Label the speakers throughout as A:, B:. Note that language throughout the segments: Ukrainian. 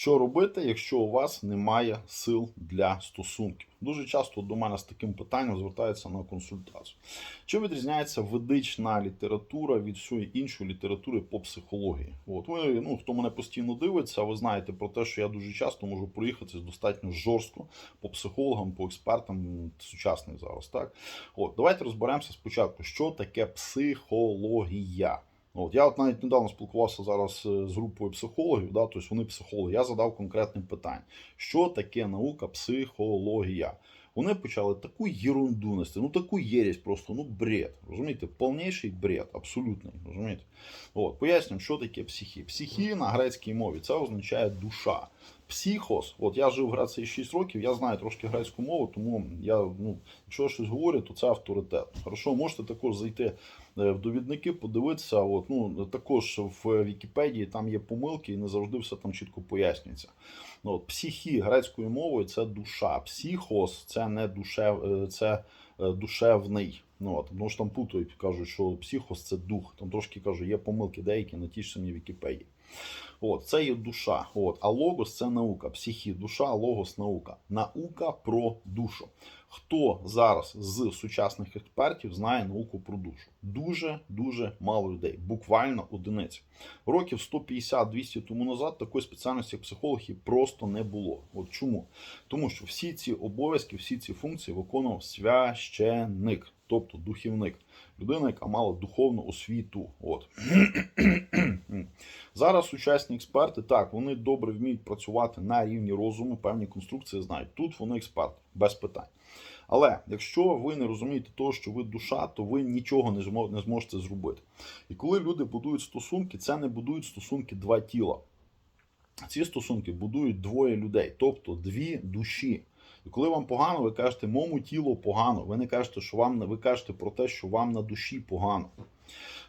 A: Що робити, якщо у вас немає сил для стосунків? Дуже часто до мене з таким питанням звертаються на консультацію. Чим відрізняється ведична література від всієї іншої літератури по психології? От ви, ну хто мене постійно дивиться, ви знаєте про те, що я дуже часто можу проїхатися достатньо жорстко по психологам, по експертам сучасних зараз. Так, от давайте розберемося спочатку, що таке психологія. От я от навіть недавно спілкувався зараз е, з групою психологів, да, тобто вони психологи. Я задав конкретне питання: що таке наука психологія? Вони почали таку єрунду нести, ну таку єрість просто, ну бред. Розумієте, повніший бред, абсолютний. Розумієте? От, пояснюємо, що таке психі. Психі на грецькій мові це означає душа. Психос, от я жив в Греції 6 років, я знаю трошки грецьку мову, тому я, ну, якщо я щось говорю, то це авторитет. Хорошо, можете також зайти е, в довідники, подивитися. От, ну, також в Вікіпедії там є помилки і не завжди все там чітко пояснюється. Ну, от, психі грецькою мовою це душа. Психос це не душев, е, це е, душевний. Ну, от, тому що там путають, кажуть, що психос це дух. Там трошки кажу, є помилки деякі на тій ж самій Вікіпедії. От, це є душа. От, а логос це наука. Психі, душа, логос, наука. Наука про душу. Хто зараз з сучасних експертів знає науку про душу? Дуже дуже мало людей, буквально одиниці. Років 150-200 тому назад такої спеціальності як психології просто не було. От чому? Тому що всі ці обов'язки, всі ці функції виконував священник, тобто духівник, людина, яка мала духовну освіту. От. Зараз сучасні експерти так, вони добре вміють працювати на рівні розуму, певні конструкції знають. Тут вони експерти, без питань. Але якщо ви не розумієте того, що ви душа, то ви нічого не зможете зробити. І коли люди будують стосунки, це не будують стосунки два тіла. Ці стосунки будують двоє людей, тобто дві душі. І коли вам погано, ви кажете, моєму тілу погано. Ви не кажете, що вам ви кажете про те, що вам на душі погано.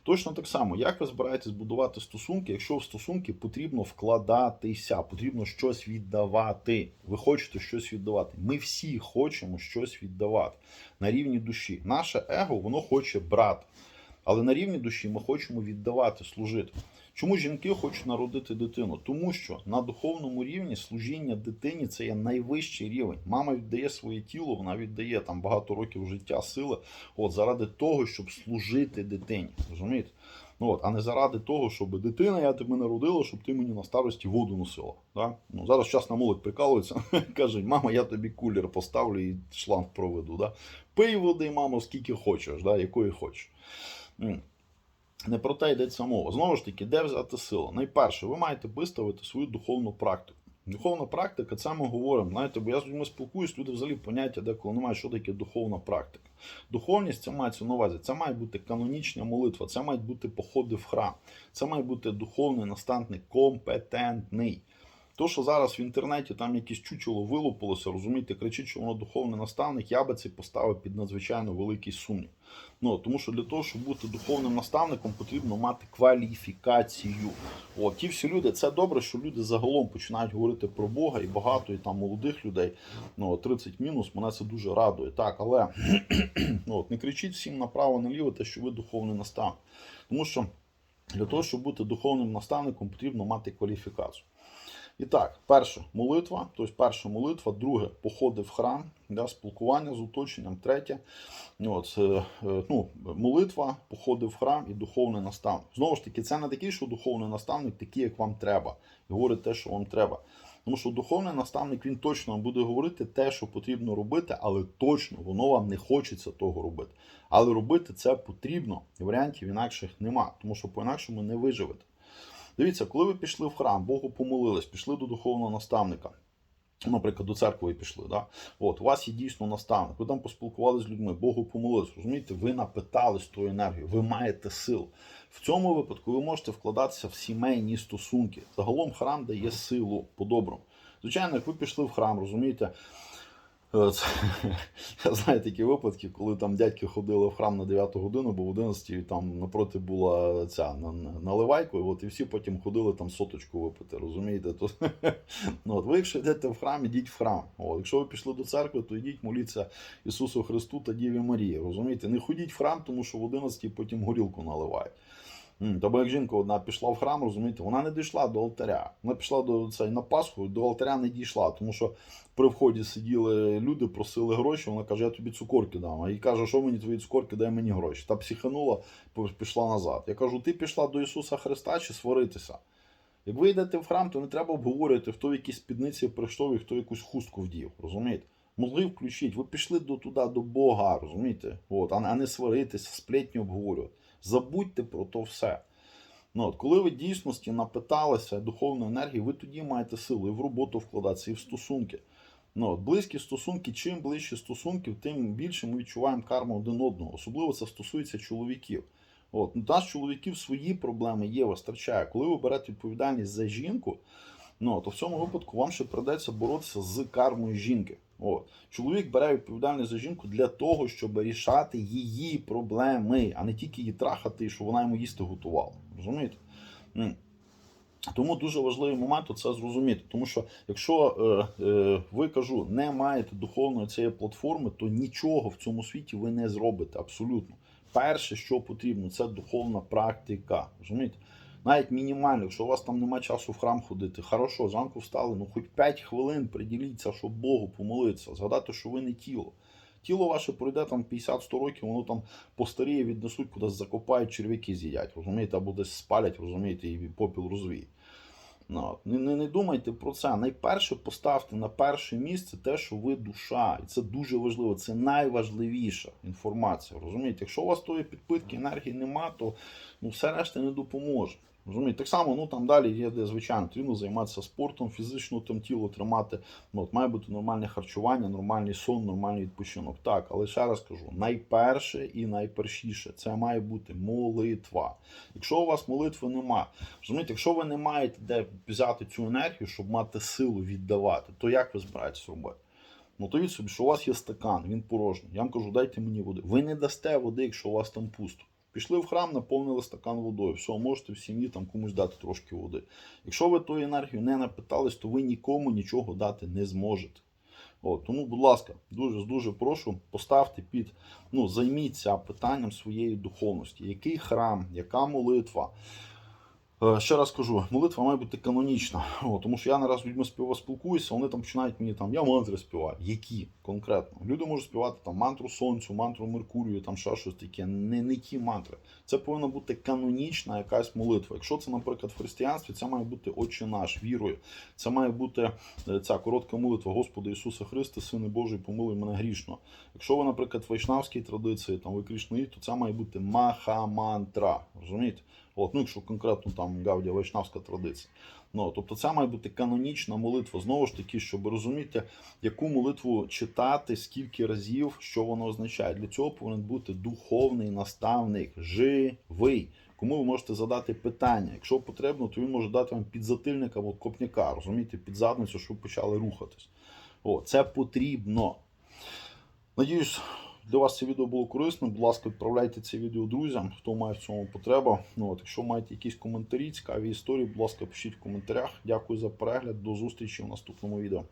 A: Точно так само, як ви збираєтесь будувати стосунки, якщо в стосунки потрібно вкладатися, потрібно щось віддавати. Ви хочете щось віддавати. Ми всі хочемо щось віддавати на рівні душі. Наше его воно хоче брати. Але на рівні душі ми хочемо віддавати, служити. Чому жінки хочуть народити дитину? Тому що на духовному рівні служіння дитині це є найвищий рівень. Мама віддає своє тіло, вона віддає там багато років життя, сили, от заради того, щоб служити дитині. Розумієте? Ну, от, а не заради того, щоб дитина, я тебе народила, щоб ти мені на старості воду носила. Да? Ну, зараз часто молодь прикалується, каже, мама, я тобі кулер поставлю і шланг проведу. Да? Пий води, мамо, скільки хочеш, да? якої хочеш. Не про те йдеться мова. Знову ж таки, де взяти силу? Найперше, ви маєте виставити свою духовну практику. Духовна практика, це ми говоримо. Знаєте, бо я з людьми спілкуюсь, люди взагалі поняття деколи немає, що таке духовна практика. Духовність це мається на увазі. Це має бути канонічна молитва, це мають бути походи в храм, це має бути духовний наставник компетентний. То, що зараз в інтернеті там якесь чучело вилупилося, розумієте, кричить, що воно духовний наставник, я би це поставив під надзвичайно великий сумнів. Ну, тому що для того, щоб бути духовним наставником, потрібно мати кваліфікацію. От, ті всі люди, це добре, що люди загалом починають говорити про Бога і багато і там молодих людей. Ну, 30 мінус, мене це дуже радує. Так, але ну, от, не кричіть всім направо-наліво, те, що ви духовний наставник. Тому що для того, щоб бути духовним наставником, потрібно мати кваліфікацію. І так, перше молитва, тобто перша молитва, друге походи в храм, да, спілкування з оточенням, третє от, е, е, ну, молитва, походи в храм і духовний наставник. Знову ж таки, це не такий, що духовний наставник, такий, як вам треба, і говорить те, що вам треба. Тому що духовний наставник він точно вам буде говорити те, що потрібно робити, але точно воно вам не хочеться того робити. Але робити це потрібно. Варіантів інакших нема, тому що по-інакшому не виживете. Дивіться, коли ви пішли в храм, Богу помолились, пішли до духовного наставника. Наприклад, до церкви пішли, да? От, у вас є дійсно наставник, ви там поспілкувалися з людьми, Богу помолились, розумієте, ви напитались тою енергією, ви маєте сил. В цьому випадку ви можете вкладатися в сімейні стосунки. Загалом храм дає силу по-доброму. Звичайно, як ви пішли в храм, розумієте, я знаю такі випадки, коли там дядьки ходили в храм на 9 годину, бо в 11 там напроти була ця на- на- наливайка, і і всі потім ходили там соточку випити, розумієте? То, ну, от, ви якщо йдете в храм, ідіть в храм. От, якщо ви пішли до церкви, то йдіть моліться Ісусу Христу та Діві Марії. Розумієте? Не ходіть в храм, тому що в 11 потім горілку наливають. Бо як жінка одна пішла в храм, розумієте, вона не дійшла до алтаря. Вона пішла до цей, на Пасху, до алтаря не дійшла, тому що при вході сиділи люди, просили гроші. Вона каже, я тобі цукорки дам. А їй каже, що мені твої цукорки, дай мені гроші. Та психанула, пішла назад. Я кажу, ти пішла до Ісуса Христа чи сваритися? Як ви йдете в храм, то не треба обговорювати, хто в якій спідниці прийшов і хто якусь хустку вдів. Розумієте? Могли включити. Ви пішли до туди, до Бога, розумієте? От, а не сваритися, сплетні обговорювати. Забудьте про то все. Ну, от, коли ви дійсності напиталися духовної енергії, ви тоді маєте силу і в роботу вкладатися, і в стосунки. Ну, от, близькі стосунки, чим ближче стосунків, тим більше ми відчуваємо карму один одного. Особливо це стосується чоловіків. От, у нас чоловіків свої проблеми є, вистачає. Коли ви берете відповідальність за жінку, ну, то в цьому випадку вам ще придеться боротися з кармою жінки. От. Чоловік бере відповідальність за жінку для того, щоб рішати її проблеми, а не тільки її трахати, і щоб вона йому їсти готувала. Розумієте? Тому дуже важливий момент це зрозуміти. Тому що якщо е, е, ви кажу, не маєте духовної цієї платформи, то нічого в цьому світі ви не зробите абсолютно. Перше, що потрібно, це духовна практика. Розумієте? Навіть мінімально, якщо у вас там немає часу в храм ходити, хорошо, зранку встали, ну хоч 5 хвилин приділіться, щоб Богу помолитися, згадати, що ви не тіло. Тіло ваше пройде там 50-100 років, воно там постаріє, віднесуть, кудись закопають, черв'яки з'їдять, розумієте, або десь спалять, розумієте, і попіл розвіє. Ну, не, не, не думайте про це. Найперше поставте на перше місце те, що ви душа. І це дуже важливо, це найважливіша інформація. Розумієте, якщо у вас тої підпитки енергії нема, то ну, все решта не допоможе. Розумієте, так само, ну там далі є де звичайно, потрібно займатися спортом, фізично там тіло тримати. Ну, от має бути нормальне харчування, нормальний сон, нормальний відпочинок. Так, але ще раз кажу, найперше і найпершіше це має бути молитва. Якщо у вас молитви нема, розумієте, якщо ви не маєте де взяти цю енергію, щоб мати силу віддавати, то як ви збираєтесь робити? Ну то собі, що у вас є стакан, він порожній. Я вам кажу, дайте мені води. Ви не дасте води, якщо у вас там пусто. Пішли в храм, наповнили стакан водою. Все, можете в сім'ї там комусь дати трошки води. Якщо ви ту енергію не напитались, то ви нікому нічого дати не зможете. От, тому, будь ласка, дуже дуже прошу, поставте під, ну, займіться питанням своєї духовності. Який храм, яка молитва? Е, Ще раз кажу, молитва має бути канонічна. О, тому що я не раз з людьми спілкуюся, вони там починають мені там, я мантри співаю. Які конкретно? Люди можуть співати там мантру сонцю, мантру Меркурію, там ще щось таке. Не, не ті мантри. Це повинна бути канонічна якась молитва. Якщо це, наприклад, в християнстві, це має бути Отче наш, вірою. Це має бути е, ця коротка молитва Господи Ісуса Христе, Сине Божий, помилуй мене грішно. Якщо ви, наприклад, в вайшнавській традиції, там ви крішнаїт, то це має бути махамантра. Розумієте? От, ну, якщо конкретно там Гаудія Вайшнавська традиція. Ну, тобто це має бути канонічна молитва. Знову ж таки, щоб розуміти, яку молитву читати, скільки разів, що воно означає. Для цього повинен бути духовний наставник, живий. Кому ви можете задати питання. Якщо потрібно, то він може дати вам підзатильник або копняка, розумієте, під задницю, щоб почали рухатись. О, це потрібно. Надіюсь, для вас це відео було корисно. Будь ласка, відправляйте це відео друзям, хто має в цьому потребу. Ну, от, якщо маєте якісь коментарі, цікаві історії, будь ласка, пишіть в коментарях. Дякую за перегляд. До зустрічі в наступному відео.